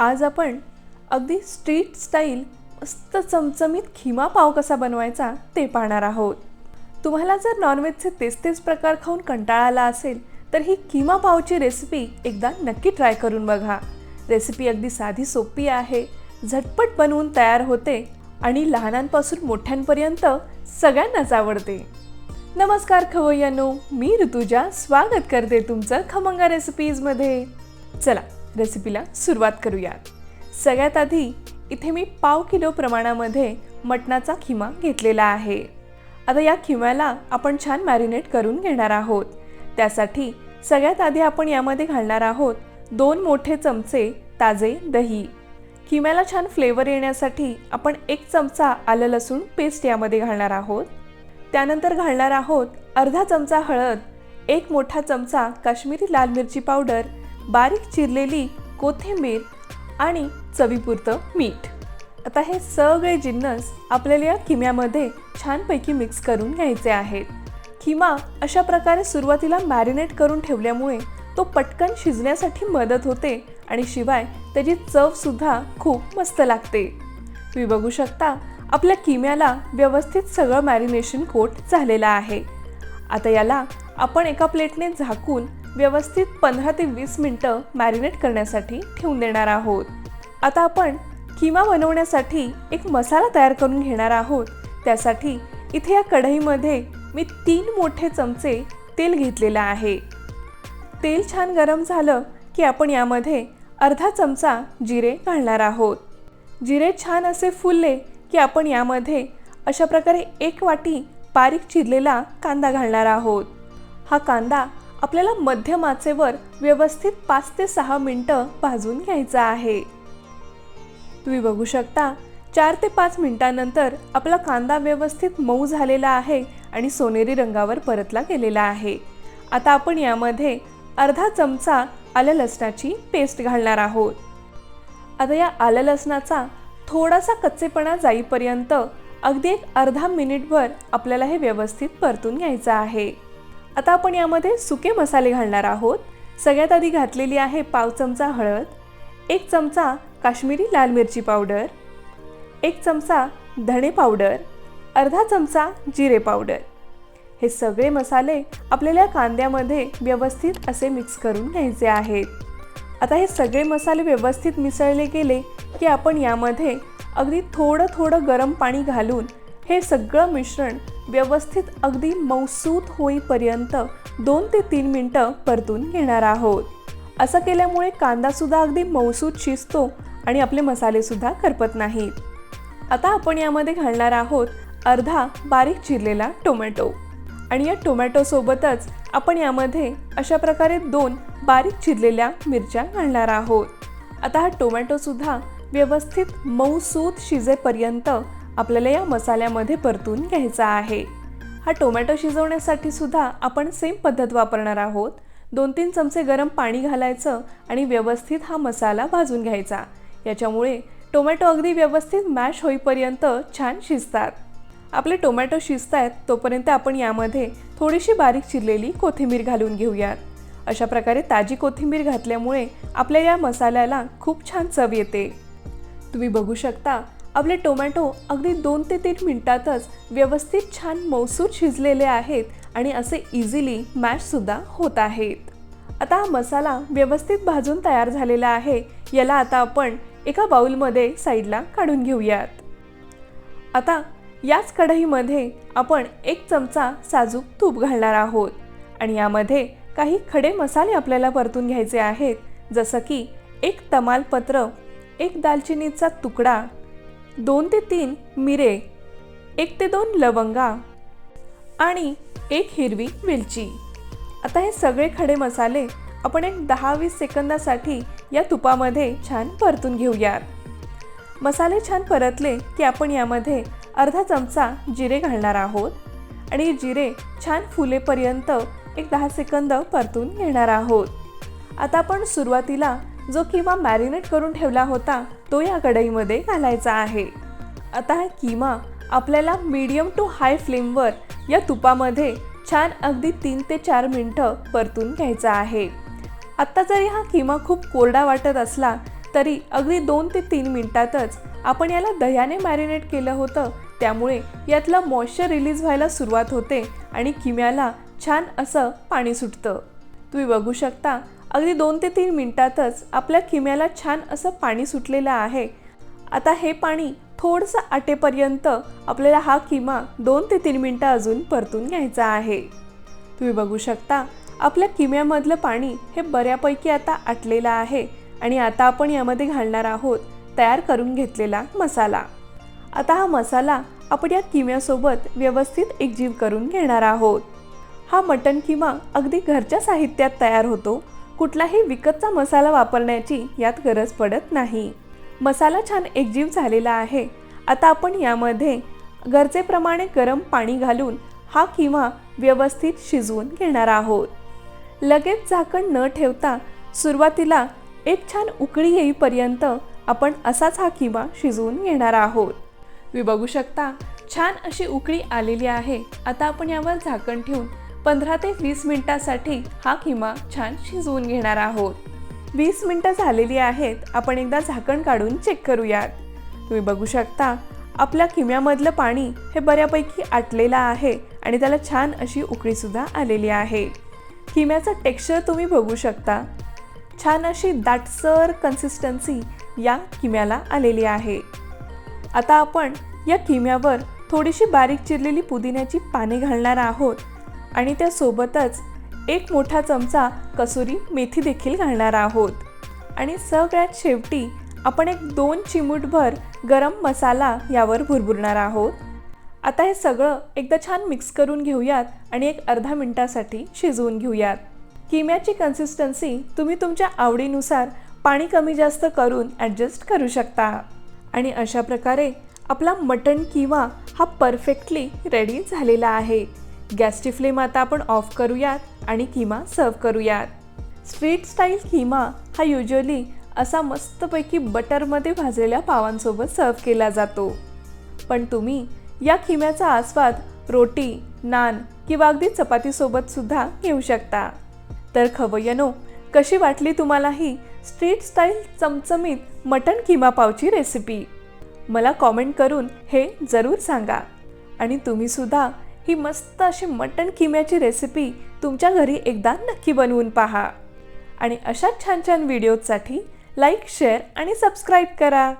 आज आपण अगदी स्ट्रीट स्टाईल मस्त चमचमीत खिमा पाव कसा बनवायचा ते पाहणार आहोत. तुम्हाला जर नॉनव्हेजचे तेच तेच प्रकार खाऊन कंटाळा आला असेल तर ही किमा पावची रेसिपी एकदा नक्की ट्राय करून बघा. रेसिपी अगदी साधी सोपी आहे झटपट बनवून तयार होते आणि लहानांपासून मोठ्यांपर्यंत सगळ्यांनाच आवडते. नमस्कार खवय्यानो मी ऋतुजा स्वागत करते तुमचं खमंगा रेसिपीजमध्ये चला रेसिपीला सुरुवात करूयात. सगळ्यात आधी इथे मी पाव किलो प्रमाणामध्ये मटणाचा खिमा घेतलेला आहे. आता या खिम्याला आपण छान मॅरिनेट करून घेणार आहोत. त्यासाठी सगळ्यात आधी आपण यामध्ये घालणार आहोत दोन मोठे चमचे ताजे दही. खिम्याला छान फ्लेवर येण्यासाठी आपण एक चमचा आलं लसूण पेस्ट यामध्ये घालणार आहोत. त्यानंतर घालणार आहोत अर्धा चमचा हळद एक मोठा चमचा काश्मीरी लाल मिरची पावडर बारीक चिरलेली कोथिंबीर आणि चवीपुरतं मीठ. आता हे सगळे जिन्नस आपल्याला या किम्यामध्ये छानपैकी मिक्स करून घ्यायचे आहेत. किमा अशा प्रकारे सुरुवातीला मॅरिनेट करून ठेवल्यामुळे तो पटकन शिजण्यासाठी मदत होते आणि शिवाय त्याची चवसुद्धा खूप मस्त लागते. तुम्ही बघू शकता आपल्या किम्याला व्यवस्थित सगळं मॅरिनेशन कोट झालेलं आहे. आता याला आपण एका प्लेटने झाकून व्यवस्थित पंधरा ते वीस मिनटं मॅरिनेट करण्यासाठी ठेवून देणार आहोत. आता आपण किमा बनवण्यासाठी एक मसाला तयार करून घेणार आहोत. त्यासाठी इथे या कढईमध्ये मी तीन मोठे चमचे तेल घेतलेलं आहे. तेल छान गरम झालं की आपण यामध्ये अर्धा चमचा जिरे घालणार आहोत. जिरे छान असे फुलले की आपण यामध्ये अशा प्रकारे एक वाटी बारीक चिरलेला कांदा घालणार आहोत. हा कांदा आपल्याला मध्यम आचेवर व्यवस्थित पाच ते सहा मिनटं भाजून घ्यायचा आहे. तुम्ही बघू शकता चार ते पाच मिनटानंतर आपला कांदा व्यवस्थित मऊ झालेला आहे आणि सोनेरी रंगावर परतला गेलेला आहे. आता आपण यामध्ये अर्धा चमचा आलं लसणाची पेस्ट घालणार आहोत. आता या आलं लसणाचा थोडासा कच्चेपणा जाईपर्यंत अगदी एक अर्धा मिनिटभर आपल्याला हे व्यवस्थित परतून घ्यायचं आहे. आता आपण यामध्ये सुके मसाले घालणार आहोत. सगळ्यात आधी घातलेली आहे पाव चमचा हळद एक चमचा काश्मीरी लाल मिरची पावडर एक चमचा धणे पावडर अर्धा चमचा जिरे पावडर. हे सगळे मसाले आपल्याला कांद्यामध्ये व्यवस्थित असे मिक्स करून घ्यायचे आहेत. आता हे सगळे मसाले व्यवस्थित मिसळले गेले की आपण यामध्ये अगदी थोडं थोडं गरम पाणी घालून हे सगळं मिश्रण व्यवस्थित अगदी मौसूत होईपर्यंत दोन ते तीन मिनटं परतून घेणार आहोत. असं केल्यामुळे कांदासुद्धा अगदी मौसूत शिजतो आणि आपले मसालेसुद्धा करपत नाहीत. आता आपण यामध्ये घालणार आहोत अर्धा बारीक चिरलेला टोमॅटो. आणि या टोमॅटोसोबतच आपण यामध्ये अशा प्रकारे दोन बारीक चिरलेल्या मिरच्या घालणार आहोत. आता हा टोमॅटोसुद्धा व्यवस्थित मऊसूत शिजेपर्यंत आपल्याला या मसाल्यामध्ये परतून घ्यायचा आहे. हा टोमॅटो शिजवण्यासाठी सुद्धा आपण सेम पद्धत वापरणार आहोत. दोन तीन चमचे गरम पाणी घालायचं आणि व्यवस्थित हा मसाला भाजून घ्यायचा. याच्यामुळे टोमॅटो अगदी व्यवस्थित मॅश होईपर्यंत छान शिजतात. आपले टोमॅटो शिजत आहेत तोपर्यंत आपण यामध्ये थोडीशी बारीक चिरलेली कोथिंबीर घालून घेऊयात. अशा प्रकारे ताजी कोथिंबीर घातल्यामुळे आपल्या या मसाल्याला खूप छान चव येते. तुम्ही बघू शकता आपले टोमॅटो अगदी दोन ते तीन मिनटातच व्यवस्थित छान मौसूर शिजलेले आहेत आणि असे इझिली मॅशसुद्धा होत आहेत. आता हा मसाला व्यवस्थित भाजून तयार झालेला आहे. याला आता आपण एका बाऊलमध्ये साईडला काढून घेऊयात. आता याच कढईमध्ये आपण एक चमचा साजूक तूप घालणार आहोत आणि यामध्ये काही खडे मसाले आपल्याला परतून घ्यायचे आहेत. जसं की एक तमालपत्र एक दालचिनीचा तुकडा दोन ते तीन मिरे एक ते दोन लवंगा आणि एक हिरवी वेलची. आता हे सगळे खडे मसाले आपण एक दहा वीस सेकंदासाठी या तुपामध्ये छान परतून घेऊयात. मसाले छान परतले की आपण यामध्ये अर्धा चमचा जिरे घालणार आहोत आणि जिरे छान फुलेपर्यंत एक दहा सेकंद परतून घेणार आहोत. आता आपण सुरुवातीला जो किमा मॅरिनेट करून ठेवला होता तो या कढईमध्ये घालायचा आहे. आता हा किमा आपल्याला मीडियम टू हाय फ्लेमवर या तुपामध्ये छान अगदी तीन ते चार मिनटं परतून घ्यायचा आहे. आत्ता जरी हा किमा खूप कोरडा वाटत असला तरी अगदी दोन ते तीन मिनटातच आपण याला दह्याने मॅरिनेट केलं होतं. त्यामुळे यातलं मॉइश्चर रिलीज व्हायला सुरुवात होते आणि किम्याला छान असं पाणी सुटतं. तुम्ही बघू शकता अगदी दोन ते तीन मिनिटातच आपल्या किम्याला छान असं पाणी सुटलेलं आहे. आता हे पाणी थोडंसं आटेपर्यंत आपल्याला हा किमा दोन ते तीन मिनटं अजून परतून घ्यायचा आहे. तुम्ही बघू शकता आपल्या किम्यामधलं पाणी हे बऱ्यापैकी आता आटलेलं आहे आणि आता आपण यामध्ये घालणार आहोत तयार करून घेतलेला मसाला. आता हा मसाला आपण या किम्यासोबत व्यवस्थित एकजीव करून घेणार आहोत. हा मटण किमा अगदी घरच्या साहित्यात तयार होतो कुठलाही विकतचा मसाला वापरण्याची यात गरज पडत नाही. मसाला छान एकजीव झालेला आहे. आता आपण यामध्ये गरजेप्रमाणे गरम पाणी घालून हा किंवा व्यवस्थित शिजवून घेणार आहोत. लगेच झाकण न ठेवता सुरुवातीला एक छान उकळी येईपर्यंत आपण असाच हा किंवा शिजवून घेणार आहोत. तुम्ही बघू शकता छान अशी उकळी आलेली आहे. आता आपण यावर झाकण ठेवून पंधरा ते वीस मिनिटासाठी हा किमा छान शिजवून घेणार आहोत. वीस मिनटं झालेली आहेत आपण एकदा झाकण काढून चेक करूयात. तुम्ही बघू शकता आपल्या किम्यामधलं पाणी हे बऱ्यापैकी आटलेलं आहे आणि त्याला छान अशी उकळीसुद्धा आलेली आहे. किम्याचं टेक्स्चर तुम्ही बघू शकता. छान अशी दाटसर कन्सिस्टन्सी या किम्याला आलेली आहे. आता आपण या किम्यावर थोडीशी बारीक चिरलेली पुदिन्याची पाने घालणार आहोत. आणि त्यासोबतच एक मोठा चमचा कसुरी मेथी देखील घालणार आहोत. आणि सगळ्यात शेवटी आपण एक दोन चिमूटभर गरम मसाला यावर भुरभुरणार आहोत. आता हे सगळं एकदा छान मिक्स करून घेऊयात आणि एक अर्धा मिनटासाठी शिजवून घेऊयात. किम्याची कन्सिस्टन्सी तुम्ही तुमच्या आवडीनुसार पाणी कमी जास्त करून ॲडजस्ट करू शकता. आणि अशा प्रकारे आपला मटण किमा हा परफेक्टली रेडी झालेला आहे. गॅसची फ्लेम आता आपण ऑफ करूयात आणि किमा सर्व करूयात. स्ट्रीट स्टाईल किमा हा युजली असा मस्तपैकी बटरमध्ये भाजलेल्या पावांसोबत सर्व केला जातो. पण तुम्ही या खिम्याचा आस्वाद रोटी नान किंवा अगदी चपातीसोबत सुद्धा घेऊ शकता. तर खवयनो कशी वाटली तुम्हाला ही स्ट्रीट स्टाईल चमचमीत मटण किमा पावची रेसिपी मला कॉमेंट करून हे जरूर सांगा. आणि तुम्हीसुद्धा ही मस्त अशी मटण किम्याची रेसिपी तुमच्या घरी एकदा नक्की बनवून पहा. आणि अशाच छान छान व्हिडिओजसाठी लाईक शेअर आणि सबस्क्राईब करा.